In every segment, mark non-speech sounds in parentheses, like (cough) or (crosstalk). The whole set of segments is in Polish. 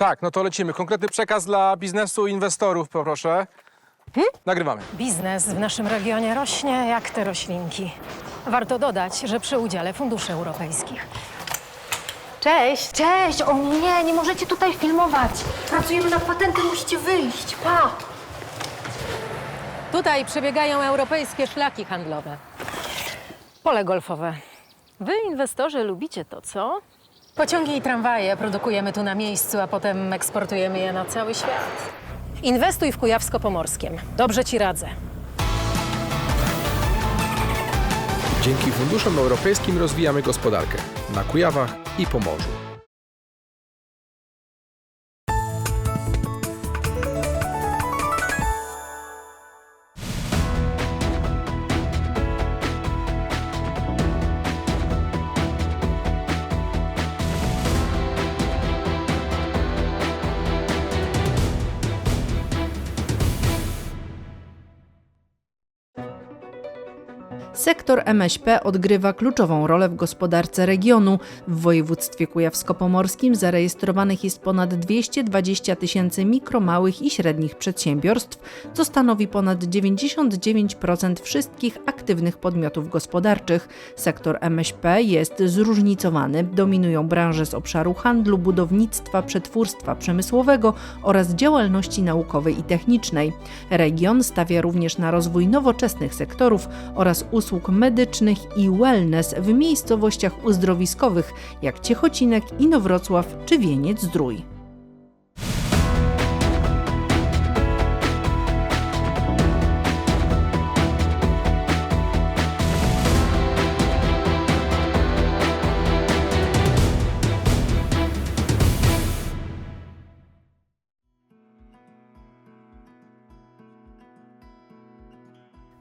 Tak, no to lecimy. Konkretny przekaz dla biznesu i inwestorów, poproszę. Nagrywamy. Biznes w naszym regionie rośnie jak te roślinki. Warto dodać, że przy udziale funduszy europejskich. Cześć! Cześć! O nie, nie możecie tutaj filmować. Pracujemy nad patentem, musicie wyjść. Pa! Tutaj przebiegają europejskie szlaki handlowe. Pole golfowe. Wy, inwestorzy, lubicie to, co? Pociągi i tramwaje produkujemy tu na miejscu, a potem eksportujemy je na cały świat. Inwestuj w Kujawsko-Pomorskiem. Dobrze ci radzę. Dzięki funduszom europejskim rozwijamy gospodarkę na Kujawach i Pomorzu. Sektor MŚP odgrywa kluczową rolę w gospodarce regionu. W województwie kujawsko-pomorskim zarejestrowanych jest ponad 220 tysięcy mikro, małych i średnich przedsiębiorstw, co stanowi ponad 99% wszystkich aktywnych podmiotów gospodarczych. Sektor MŚP jest zróżnicowany. Dominują branże z obszaru handlu, budownictwa, przetwórstwa przemysłowego oraz działalności naukowej i technicznej. Region stawia również na rozwój nowoczesnych sektorów oraz usług medycznych i wellness w miejscowościach uzdrowiskowych jak Ciechocinek, Inowrocław czy Wieniec-Zdrój.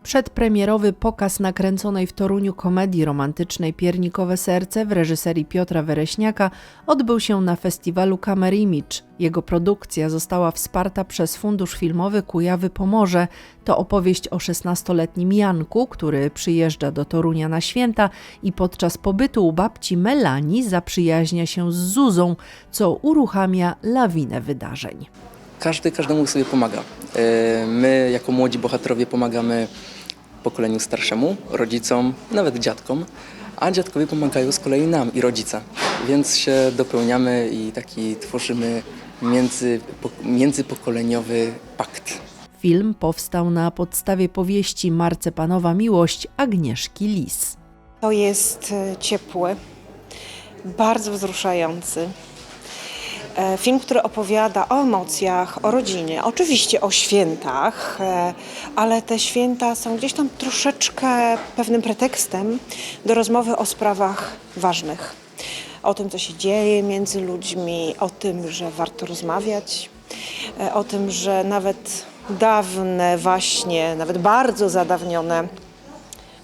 Przedpremierowy pokaz nakręconej w Toruniu komedii romantycznej Piernikowe Serce w reżyserii Piotra Wereśniaka odbył się na festiwalu Kamer Image. Jego produkcja została wsparta przez Fundusz Filmowy Kujawy Pomorze. To opowieść o 16-letnim Janku, który przyjeżdża do Torunia na święta i podczas pobytu u babci Melanii zaprzyjaźnia się z Zuzą, co uruchamia lawinę wydarzeń. Każdy każdemu sobie pomaga. E, My, jako młodzi bohaterowie, pomagamy pokoleniu starszemu, rodzicom, nawet dziadkom, a dziadkowie pomagają z kolei nam i rodzica. Więc się dopełniamy i taki tworzymy między, po- międzypokoleniowy pakt. Film powstał na podstawie powieści Marcepanowa Miłość Agnieszki Lis. To jest e, ciepły, bardzo wzruszający. E, Film, który opowiada o emocjach, o rodzinie, oczywiście o świętach, e, ale te święta są gdzieś tam troszeczkę pewnym pretekstem do rozmowy o sprawach ważnych. O tym, co się dzieje między ludźmi, o tym, że warto rozmawiać, e, o tym, że nawet dawne waśnie, nawet bardzo zadawnione,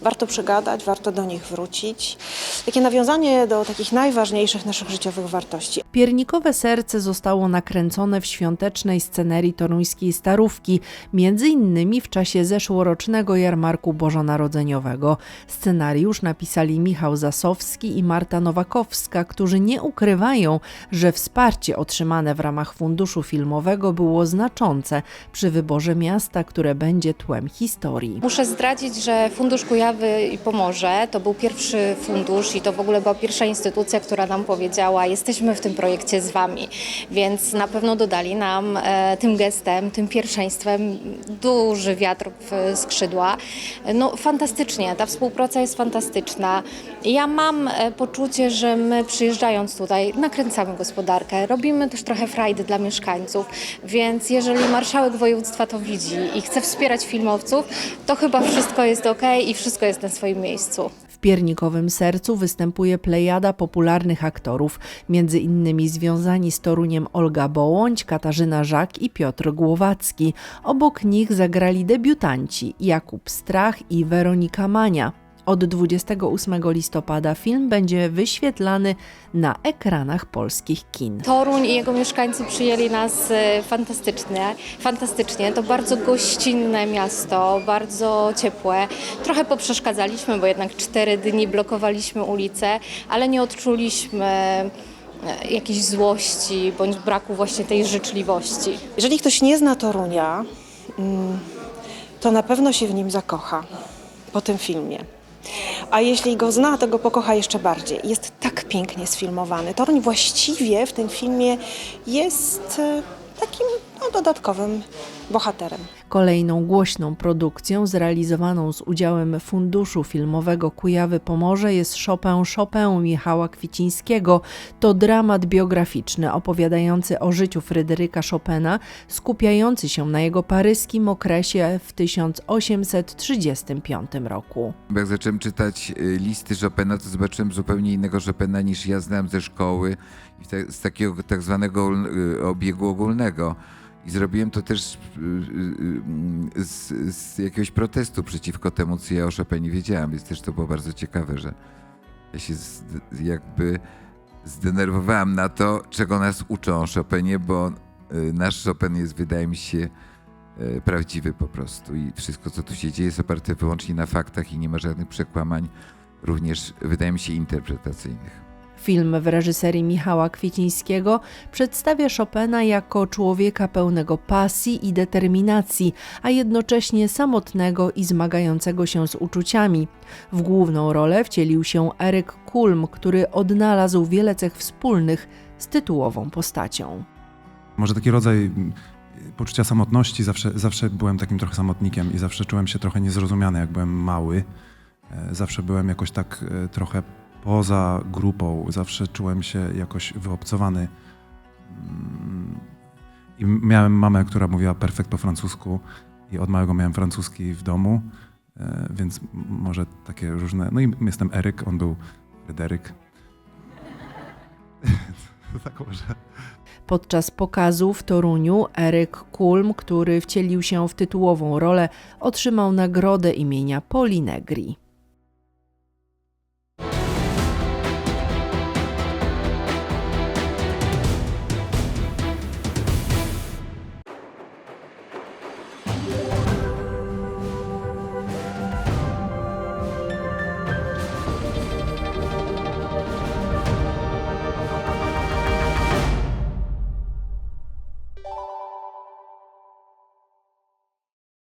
warto przegadać, warto do nich wrócić. Takie nawiązanie do takich najważniejszych naszych życiowych wartości. Piernikowe serce zostało nakręcone w świątecznej scenerii toruńskiej Starówki, między innymi w czasie zeszłorocznego jarmarku bożonarodzeniowego. Scenariusz napisali Michał Zasowski i Marta Nowakowska, którzy nie ukrywają, że wsparcie otrzymane w ramach funduszu filmowego było znaczące przy wyborze miasta, które będzie tłem historii. Muszę zdradzić, że Fundusz Kujawy i Pomorze to był pierwszy fundusz i to w ogóle była pierwsza instytucja, która nam powiedziała, jesteśmy w tym projekcie z Wami, więc na pewno dodali nam e, tym gestem, tym pierwszeństwem duży wiatr w skrzydła. No fantastycznie, ta współpraca jest fantastyczna. Ja mam e, poczucie, że my przyjeżdżając tutaj nakręcamy gospodarkę, robimy też trochę frajdy dla mieszkańców, więc jeżeli marszałek województwa to widzi i chce wspierać filmowców, to chyba wszystko jest ok i wszystko jest na swoim miejscu. W Piernikowym Sercu występuje plejada popularnych aktorów, między innymi związani z Toruniem Olga Bołądź, Katarzyna Żak i Piotr Głowacki. Obok nich zagrali debiutanci Jakub Strach i Weronika Mania. Od 28 listopada film będzie wyświetlany na ekranach polskich kin. Toruń i jego mieszkańcy przyjęli nas e, fantastycznie. fantastycznie. To bardzo gościnne miasto, bardzo ciepłe. Trochę poprzeszkadzaliśmy, bo jednak cztery dni blokowaliśmy ulice, ale nie odczuliśmy e, jakiejś złości bądź braku właśnie tej życzliwości. Jeżeli ktoś nie zna Torunia, mm, to na pewno się w nim zakocha po tym filmie. A jeśli go zna, to go pokocha jeszcze bardziej. Jest tak pięknie sfilmowany. Toruń właściwie w tym filmie jest e, takim no, dodatkowym bohaterem. Kolejną głośną produkcją zrealizowaną z udziałem Funduszu Filmowego Kujawy Pomorze jest Chopin Chopin Michała Kwicińskiego. To dramat biograficzny opowiadający o życiu Fryderyka Chopina, skupiający się na jego paryskim okresie w 1835 roku. Jak zacząłem czytać y, listy Chopina, to zobaczyłem zupełnie innego Chopina niż ja znałem ze szkoły z takiego tak zwanego y, obiegu ogólnego. I zrobiłem to też y, y, y, z, z jakiegoś protestu przeciwko temu, co ja o Chopinie wiedziałem, więc też to było bardzo ciekawe, że ja się z, jakby zdenerwowałem na to, czego nas uczą o Chopinie, bo nasz Chopin jest, wydaje mi się, prawdziwy po prostu i wszystko, co tu się dzieje, jest oparte wyłącznie na faktach i nie ma żadnych przekłamań, również wydaje mi się interpretacyjnych. Film w reżyserii Michała Kwiecińskiego przedstawia Chopina jako człowieka pełnego pasji i determinacji, a jednocześnie samotnego i zmagającego się z uczuciami. W główną rolę wcielił się Eryk Kulm, który odnalazł wiele cech wspólnych z tytułową postacią. Może taki rodzaj mm, poczucia samotności. Zawsze, zawsze byłem takim trochę samotnikiem i zawsze czułem się trochę niezrozumiany, jak byłem mały. E, Zawsze byłem jakoś tak e, trochę poza grupą, zawsze czułem się jakoś wyobcowany. Mm, I miałem mamę, która mówiła perfekt po francusku i od małego miałem francuski w domu, e, więc może takie różne... No i jestem Eryk, on był Fryderyk. (laughs) tak może. Podczas pokazu w Toruniu Eryk Kulm, który wcielił się w tytułową rolę, otrzymał nagrodę imienia Polinegri.